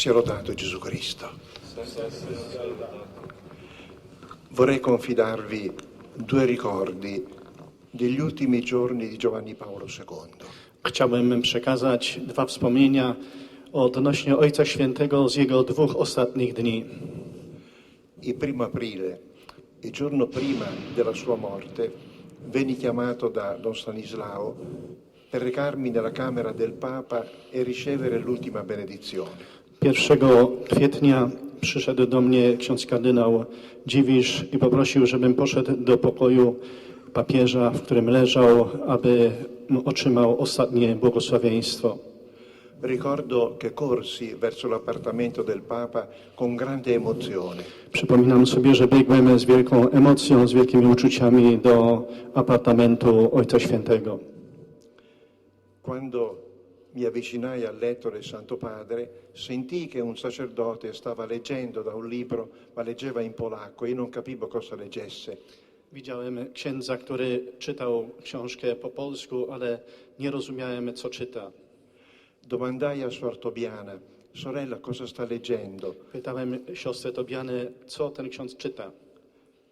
Sia lodato Gesù Cristo. Vorrei confidarvi due ricordi degli ultimi giorni di Giovanni Paolo II. Chciałbym przekazać dwa wspomnienia odnośnie Ojca Świętego z jego dwóch ostatnich dni. Il primo aprile, il giorno prima della sua morte, venni chiamato da Don Stanislao per recarmi nella camera del Papa e ricevere l'ultima benedizione. 1 kwietnia przyszedł do mnie ksiądz kardynał Dziwisz i poprosił, żebym poszedł do pokoju papieża, w którym leżał, aby otrzymał ostatnie błogosławieństwo. Ricordo che corsi verso l'appartamento del Papa con grande emozione. Przypominam sobie, że biegłem z wielką emocją, z wielkimi uczuciami do apartamentu Ojca Świętego. Quando mi avvicinai al letto del Santo Padre, sentii che un sacerdote stava leggendo da un libro, ma leggeva in polacco e io non capivo cosa leggesse. Widziałem księdza, który czytał książkę po polsku, ale nie rozumiałem, co czyta. Domandai a Suor Tobiana, sorella, cosa sta leggendo? Pytałem siostrę Tobianę, co ten ksiądz czyta.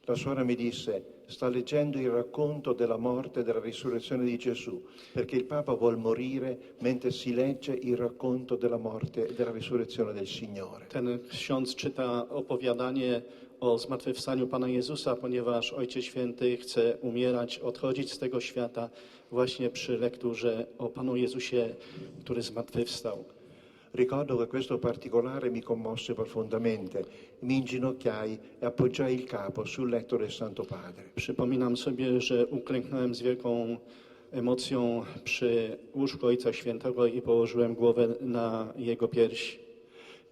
La suora mi disse, sta leggendo il racconto della morte e della risurrezione di Gesù, perché il Papa vuol morire mentre si legge il racconto della morte e della risurrezione del Signore. Ten ksiądz czyta opowiadanie o zmartwychwstaniu Pana Jezusa, ponieważ Ojciec Święty chce umierać, odchodzić z tego świata właśnie przy lekturze o Panu Jezusie, który zmartwychwstał. Ricordo che questo particolare mi commosse profondamente. Mi inginocchiai e appoggiai il capo sul letto del Santo Padre. Przypominam sobie, że uklęknąłem z wielką emocją przy łóżku Ojca Świętego i położyłem głowę na jego piersi.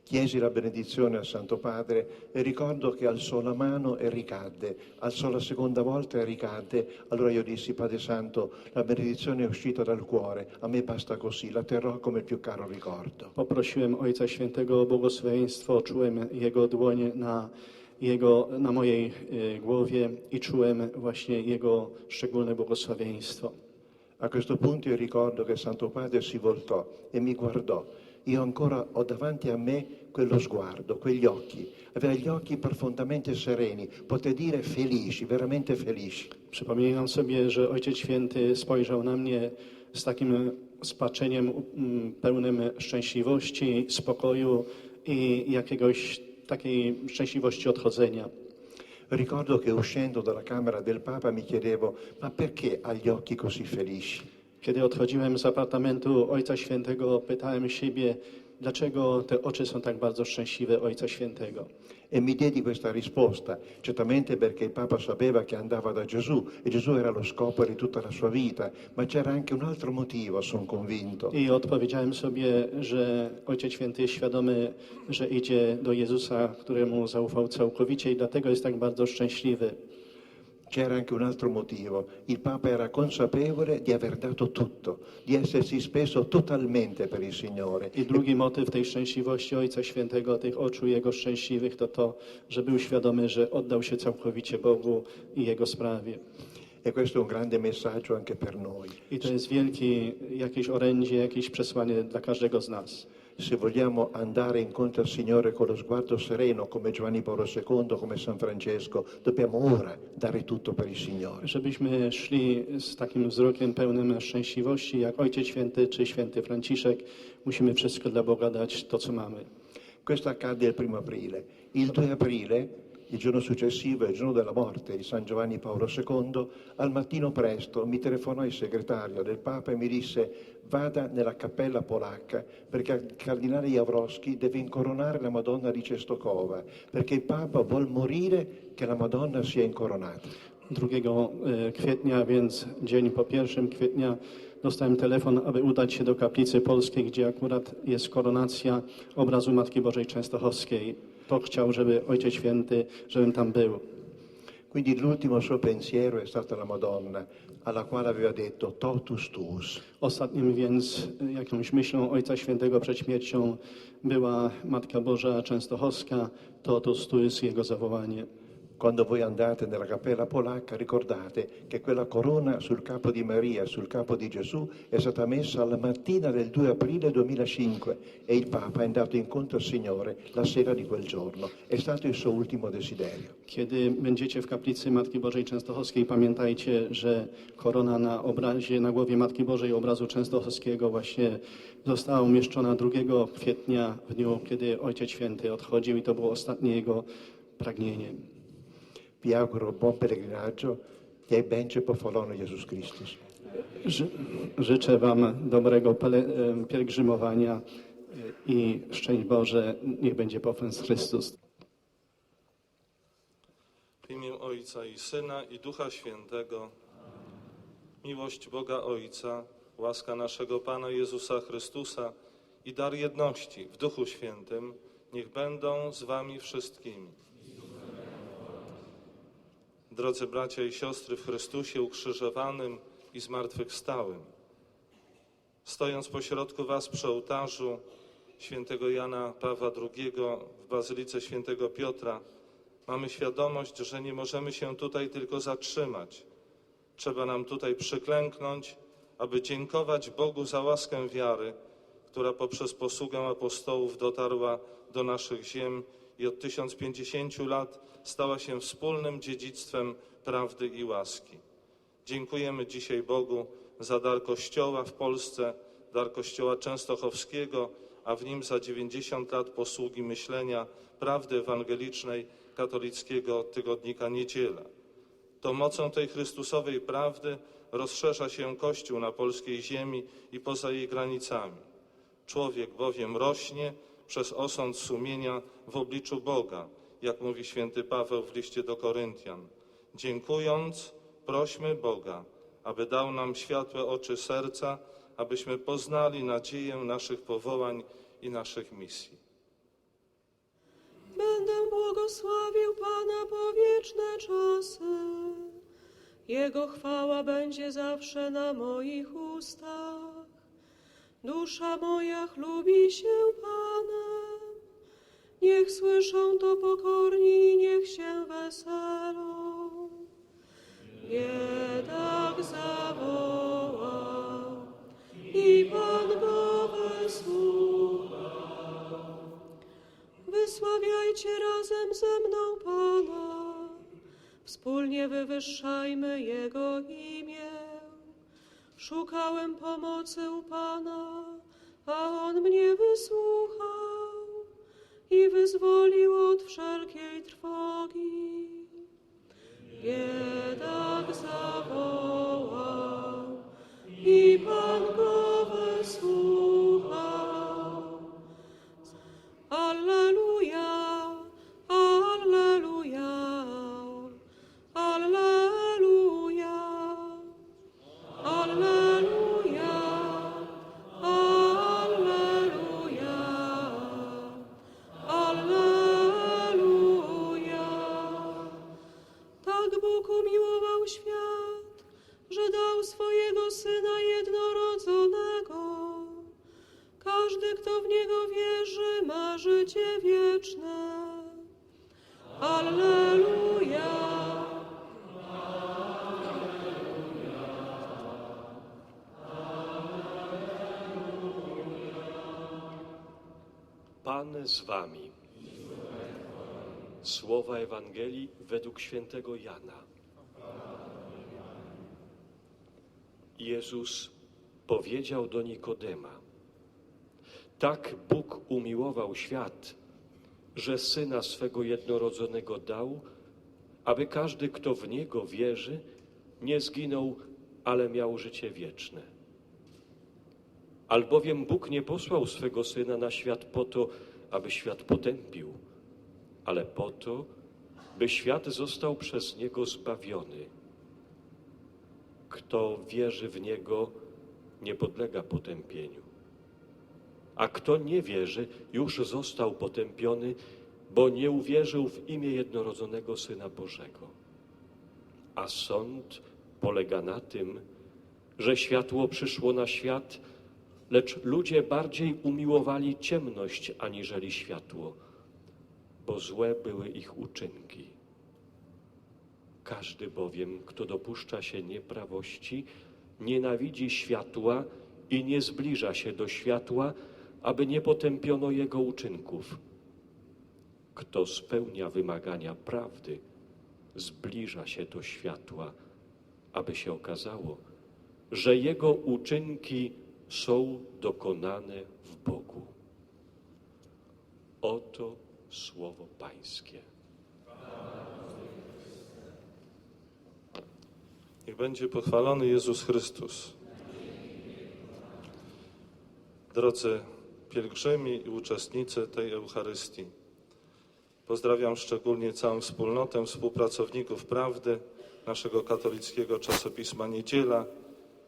Chiesi la benedizione al Santo Padre e ricordo che alzò la mano e ricadde. Alzò la seconda volta e ricadde. Allora io dissi, Padre Santo, la benedizione è uscita dal cuore. A me basta così, la terrò come il più caro ricordo. Poprosiłem Ojca Świętego o błogosławieństwo, czułem Jego dłoń na, jego, na mojej y, głowie i czułem właśnie Jego szczególne błogosławieństwo. A questo punto io ricordo che Santo Padre si voltò e mi guardò. Io ancora ho davanti a me quello sguardo, quegli occhi. Aveva gli occhi profondamente sereni, potrei dire felici, veramente felici. Przypominam sobie, że Ojciec Święty spojrzał na mnie z takim spaczeniem mm, pełnym szczęśliwości, spokoju i jakiegoś takiej szczęśliwości odchodzenia. Ricordo che uscendo dalla camera del Papa mi chiedevo, ma perché ha gli occhi così felici? Kiedy odchodziłem z apartamentu Ojca Świętego, pytałem siebie, dlaczego te oczy są tak bardzo szczęśliwe Ojca Świętego. E mi diedi questa risposta, certamente perché il Papa sapeva che andava da Gesù e Gesù era lo scopo di tutta la sua vita, ma c'era anche un altro motivo, sono convinto. I odpowiedziałem sobie, że Ojciec Święty jest świadomy, że idzie do Jezusa, któremu zaufał całkowicie i dlatego jest tak bardzo szczęśliwy. C'era anche un altro motivo. Il Papa era consapevole di aver dato tutto, di essersi speso totalmente per il Signore. I drugi motyw tej szczęśliwości Ojca Świętego, tych oczu Jego szczęśliwych, to to, że był świadomy, że oddał się całkowicie Bogu i Jego sprawie. E questo è un grande messaggio anche per noi. I to jest wielkie jakieś orędzie, jakieś przesłanie dla każdego z nas. Se vogliamo andare incontro al Signore con lo sguardo sereno, come Giovanni Paolo II, come San Francesco, dobbiamo ora dare tutto per il Signore. Żebyśmy szli z takim wzrokiem pełnym szczęśliwości, jak Ojciec Święty czy Święty Franciszek, musimy wszystko dla Boga dać to, co mamy. Questo accadde il primo aprile. Il 2 aprile, il giorno successivo, il giorno della morte di San Giovanni Paolo II, al mattino presto mi telefonò il segretario del Papa e mi disse vada nella cappella polacca perché il cardinale Javrowski deve incoronare la Madonna di Cestokova, perché il Papa vuol morire che la Madonna sia incoronata. 2 e, kwietnia, więc dzień po 1 kwietnia, dostałem telefon, aby udać się do kaplicy polskiej, gdzie akurat jest koronacja obrazu Matki Bożej Częstochowskiej. To chciał, żeby Ojciec Święty, żebym tam był. Quindi l'ultimo suo pensiero è stata la Madonna, alla quale aveva detto totus tuus. Ostatnim więc jakąś myślą Ojca Świętego przed śmiercią była Matka Boża Częstochowska, to to tu jest jego zawołanie. Quando voi andate nella cappella polacca ricordate che quella corona sul capo di Maria, sul capo di Gesù, è stata messa la mattina del 2 aprile 2005 e il Papa è andato incontro al Signore la sera di quel giorno. È stato il suo ultimo desiderio. Kiedy będziecie w kaplicy Matki Bożej Częstochowskiej, pamiętajcie, że korona na obrazie, na głowie Matki Bożej obrazu Częstochowskiego właśnie została umieszczona 2 kwietnia, w dniu, kiedy Ojciec Święty odchodził i to było ostatnie jego pragnienie. Vi auguro buon pellegrinaggio e ben ci pofolone Gesù Christus. Ży, życzę Wam dobrego em, pielgrzymowania e, i szczęść Boże, niech będzie pochwęc Chrystus. W imię Ojca i Syna i Ducha Świętego. Miłość Boga Ojca, łaska naszego Pana Jezusa Chrystusa i dar jedności w Duchu Świętym niech będą z wami wszystkimi. Drodzy bracia i siostry w Chrystusie ukrzyżowanym i zmartwychwstałym, stojąc pośrodku was przy ołtarzu świętego Jana Pawła II w Bazylice świętego Piotra, Mamy świadomość, że nie możemy się tutaj tylko zatrzymać. Trzeba nam tutaj przyklęknąć, aby dziękować Bogu za łaskę wiary, która poprzez posługę apostołów dotarła do naszych ziem i od 1050 lat stała się wspólnym dziedzictwem prawdy i łaski. Dziękujemy dzisiaj Bogu za dar Kościoła w Polsce, dar Kościoła Częstochowskiego, a w nim za 90 lat posługi myślenia prawdy ewangelicznej katolickiego tygodnika Niedziela. To mocą tej Chrystusowej prawdy rozszerza się Kościół na polskiej ziemi i poza jej granicami. Człowiek bowiem rośnie przez osąd sumienia w obliczu Boga, jak mówi święty Paweł w liście do Koryntian. Dziękując, prośmy Boga, aby dał nam światłe oczy serca, abyśmy poznali nadzieję naszych powołań i naszych misji. Będę błogosławił Pana po wieczne czasy. Jego chwała będzie zawsze na moich ustach. Dusza moja chlubi się Panem. Niech słyszą to pokorni niech się weselą. Biedak zawołał i Pan go wysłuchał. Wysławiajcie razem ze mną Pana, wspólnie wywyższajmy Jego imię. Szukałem pomocy u Pana, a On mnie wysłuchał i wyzwolił od wszelkiej trwogi. Pan z wami. Słowa Ewangelii według świętego Jana. Jezus powiedział do Nikodema: Tak Bóg umiłował świat, że syna swego jednorodzonego dał, aby każdy, kto w niego wierzy, nie zginął, ale miał życie wieczne. Albowiem Bóg nie posłał swego Syna na świat po to, aby świat potępił, ale po to, by świat został przez Niego zbawiony. Kto wierzy w Niego, nie podlega potępieniu. A kto nie wierzy, już został potępiony, bo nie uwierzył w imię jednorodzonego Syna Bożego. A sąd polega na tym, że światło przyszło na świat, lecz ludzie bardziej umiłowali ciemność aniżeli światło, bo złe były ich uczynki. Każdy bowiem, kto dopuszcza się nieprawości, nienawidzi światła i nie zbliża się do światła, aby nie potępiono jego uczynków. Kto spełnia wymagania prawdy, zbliża się do światła, aby się okazało, że jego uczynki są dokonane w Bogu. Oto słowo Pańskie. Niech będzie pochwalony Jezus Chrystus. Drodzy pielgrzymi i uczestnicy tej Eucharystii, pozdrawiam szczególnie całą wspólnotę współpracowników prawdy naszego katolickiego czasopisma Niedziela,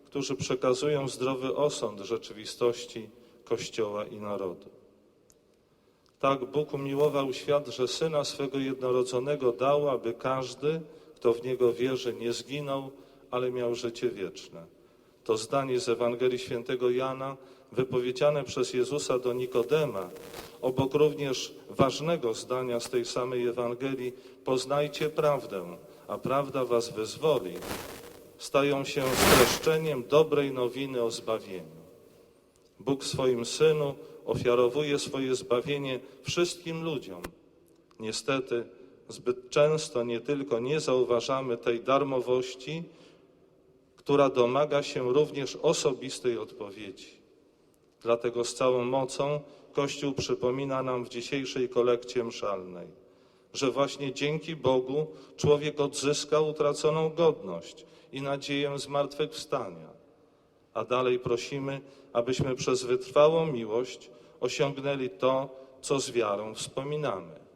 którzy przekazują zdrowy osąd rzeczywistości Kościoła i narodu. Tak Bóg umiłował świat, że Syna swego jednorodzonego dał, aby każdy, kto w Niego wierzy, nie zginął, ale miał życie wieczne. To zdanie z Ewangelii Świętego Jana, wypowiedziane przez Jezusa do Nikodema, obok również ważnego zdania z tej samej Ewangelii, poznajcie prawdę, a prawda was wyzwoli, stają się streszczeniem dobrej nowiny o zbawieniu. Bóg swoim Synu ofiarowuje swoje zbawienie wszystkim ludziom. Niestety, zbyt często nie tylko nie zauważamy tej darmowości, która domaga się również osobistej odpowiedzi. Dlatego z całą mocą Kościół przypomina nam w dzisiejszej kolekcie mszalnej, że właśnie dzięki Bogu człowiek odzyskał utraconą godność i nadzieję zmartwychwstania. A dalej prosimy, abyśmy przez wytrwałą miłość osiągnęli to, co z wiarą wspominamy.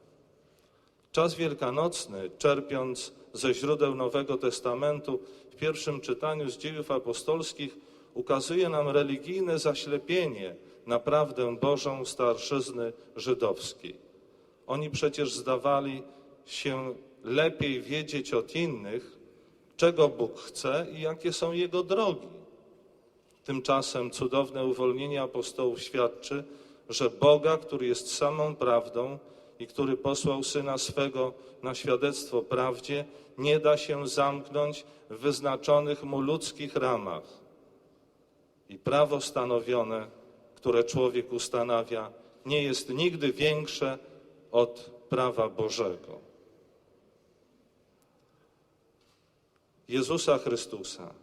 Czas wielkanocny, czerpiąc ze źródeł Nowego Testamentu, w pierwszym czytaniu z dziejów apostolskich ukazuje nam religijne zaślepienie na prawdę Bożą starszyzny żydowskiej. Oni przecież zdawali się lepiej wiedzieć od innych, czego Bóg chce i jakie są Jego drogi. Tymczasem cudowne uwolnienie apostołów świadczy, że Boga, który jest samą prawdą i który posłał Syna swego na świadectwo prawdzie, nie da się zamknąć w wyznaczonych mu ludzkich ramach. I prawo stanowione, które człowiek ustanawia, nie jest nigdy większe od prawa Bożego. Jezusa Chrystusa,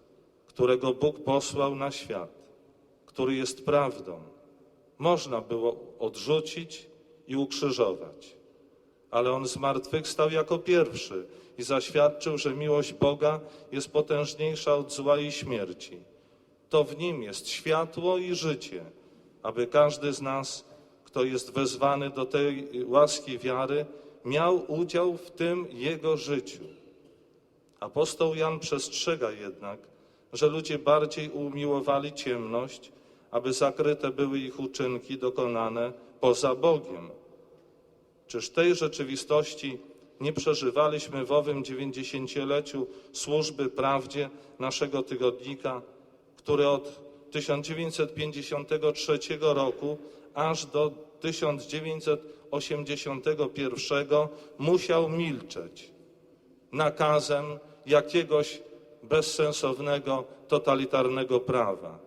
którego Bóg posłał na świat, który jest prawdą, można było odrzucić i ukrzyżować. Ale on zmartwychwstał jako pierwszy i zaświadczył, że miłość Boga jest potężniejsza od zła i śmierci. To w nim jest światło i życie, aby każdy z nas, kto jest wezwany do tej łaski wiary, miał udział w tym jego życiu. Apostoł Jan przestrzega jednak, że ludzie bardziej umiłowali ciemność, aby zakryte były ich uczynki dokonane poza Bogiem. Czyż tej rzeczywistości nie przeżywaliśmy w owym dziewięćdziesięcioleciu służby prawdzie naszego tygodnika, który od 1953 roku aż do 1981 musiał milczeć nakazem jakiegoś bezsensownego, totalitarnego prawa.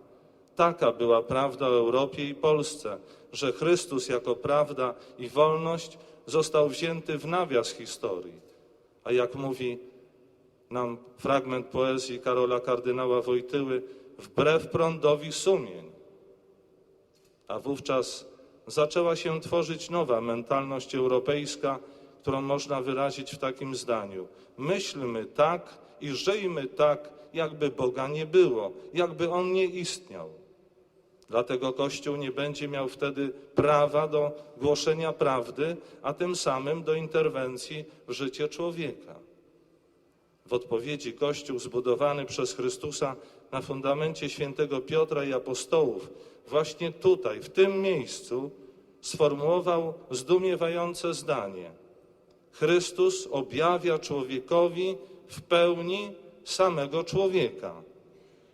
Taka była prawda o Europie i Polsce, że Chrystus jako prawda i wolność został wzięty w nawias historii. A jak mówi nam fragment poezji Karola kardynała Wojtyły, wbrew prądowi sumień. A wówczas zaczęła się tworzyć nowa mentalność europejska, którą można wyrazić w takim zdaniu: myślmy tak i żyjmy tak, jakby Boga nie było, jakby On nie istniał. Dlatego Kościół nie będzie miał wtedy prawa do głoszenia prawdy, a tym samym do interwencji w życie człowieka. W odpowiedzi Kościół zbudowany przez Chrystusa na fundamencie świętego Piotra i apostołów, właśnie tutaj, w tym miejscu, sformułował zdumiewające zdanie. Chrystus objawia człowiekowi w pełni samego człowieka,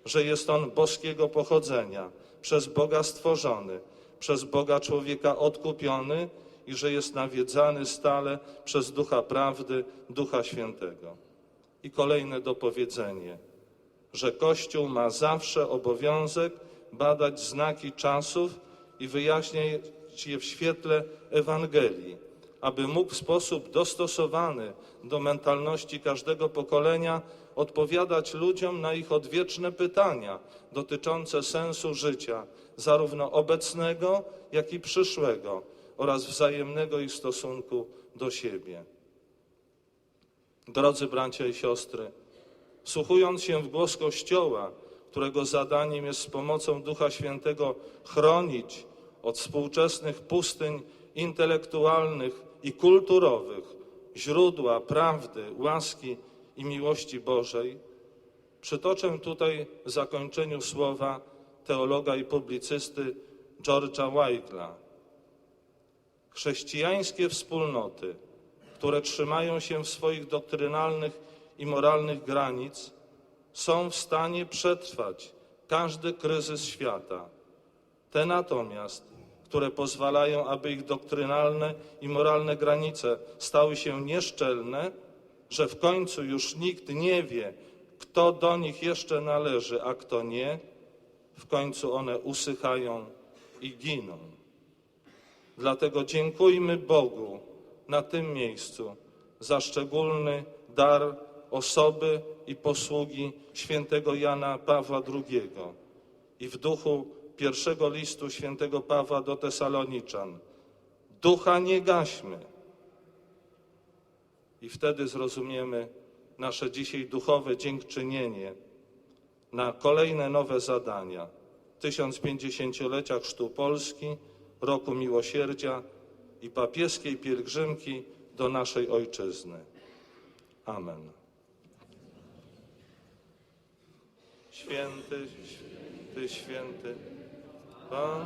że jest on boskiego pochodzenia, przez Boga stworzony, przez Boga człowieka odkupiony i że jest nawiedzany stale przez Ducha Prawdy, Ducha Świętego. I kolejne dopowiedzenie, że Kościół ma zawsze obowiązek badać znaki czasów i wyjaśniać je w świetle Ewangelii, aby mógł w sposób dostosowany do mentalności każdego pokolenia odpowiadać ludziom na ich odwieczne pytania dotyczące sensu życia, zarówno obecnego, jak i przyszłego oraz wzajemnego ich stosunku do siebie. Drodzy bracia i siostry, wsłuchując się w głos Kościoła, którego zadaniem jest z pomocą Ducha Świętego chronić od współczesnych pustyń intelektualnych i kulturowych źródła prawdy, łaski i miłości Bożej, przytoczę tutaj w zakończeniu słowa teologa i publicysty George'a Weigla. Chrześcijańskie wspólnoty, które trzymają się swoich doktrynalnych i moralnych granic, są w stanie przetrwać każdy kryzys świata. Te natomiast, które pozwalają, aby ich doktrynalne i moralne granice stały się nieszczelne, że w końcu już nikt nie wie, kto do nich jeszcze należy, a kto nie, w końcu one usychają i giną. Dlatego dziękujmy Bogu na tym miejscu za szczególny dar osoby i posługi świętego Jana Pawła II i w duchu pierwszego listu świętego Pawła do Tesaloniczan. Ducha nie gaśmy. I wtedy zrozumiemy nasze dzisiaj duchowe dziękczynienie na kolejne nowe zadania. 1050-lecia Chrztu Polski, Roku Miłosierdzia i papieskiej pielgrzymki do naszej Ojczyzny. Amen. Święty, święty, święty, Pan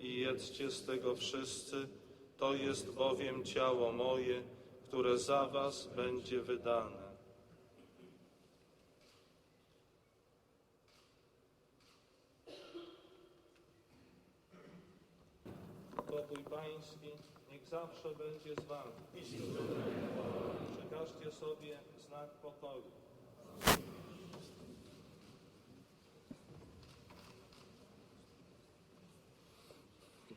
i jedzcie z tego wszyscy, to jest bowiem ciało moje, które za was będzie wydane. Pokój Pański niech zawsze będzie z wami. Przekażcie sobie znak pokoju.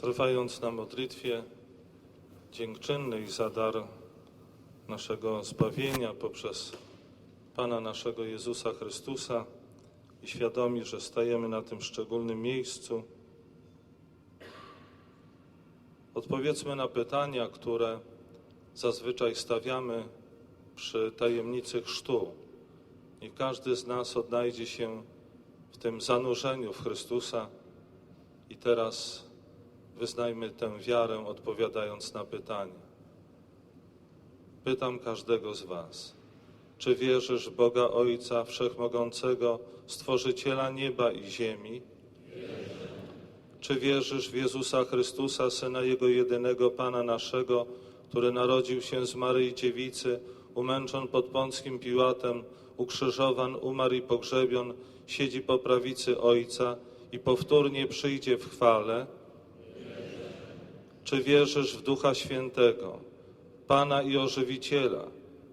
Trwając na modlitwie dziękczynnej za dar naszego zbawienia poprzez Pana naszego Jezusa Chrystusa i świadomi, że stajemy na tym szczególnym miejscu, odpowiedzmy na pytania, które zazwyczaj stawiamy przy tajemnicy chrztu. Niech każdy z nas odnajdzie się w tym zanurzeniu w Chrystusa i teraz wyznajmy tę wiarę, odpowiadając na pytanie. Pytam każdego z Was, czy wierzysz Boga Ojca Wszechmogącego, Stworzyciela nieba i ziemi? Czy wierzysz w Jezusa Chrystusa, Syna Jego jedynego Pana naszego, który narodził się z Maryi Dziewicy, umęczon pod Pąckim Piłatem, ukrzyżowan, umarł i pogrzebion, siedzi po prawicy Ojca i powtórnie przyjdzie w chwale? Czy wierzysz w Ducha Świętego, Pana i Ożywiciela,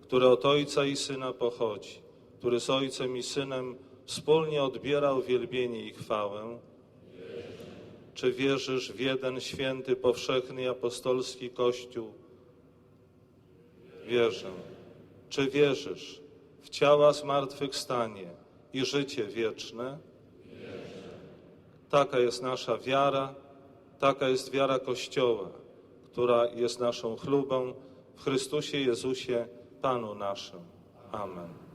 który od Ojca i Syna pochodzi, który z Ojcem i Synem wspólnie odbiera uwielbienie i chwałę? Czy wierzysz w jeden święty, powszechny apostolski Kościół? Wierzę. Czy wierzysz w ciała zmartwychwstanie i życie wieczne? Taka jest nasza wiara, taka jest wiara Kościoła, która jest naszą chlubą w Chrystusie Jezusie, Panu naszym. Amen.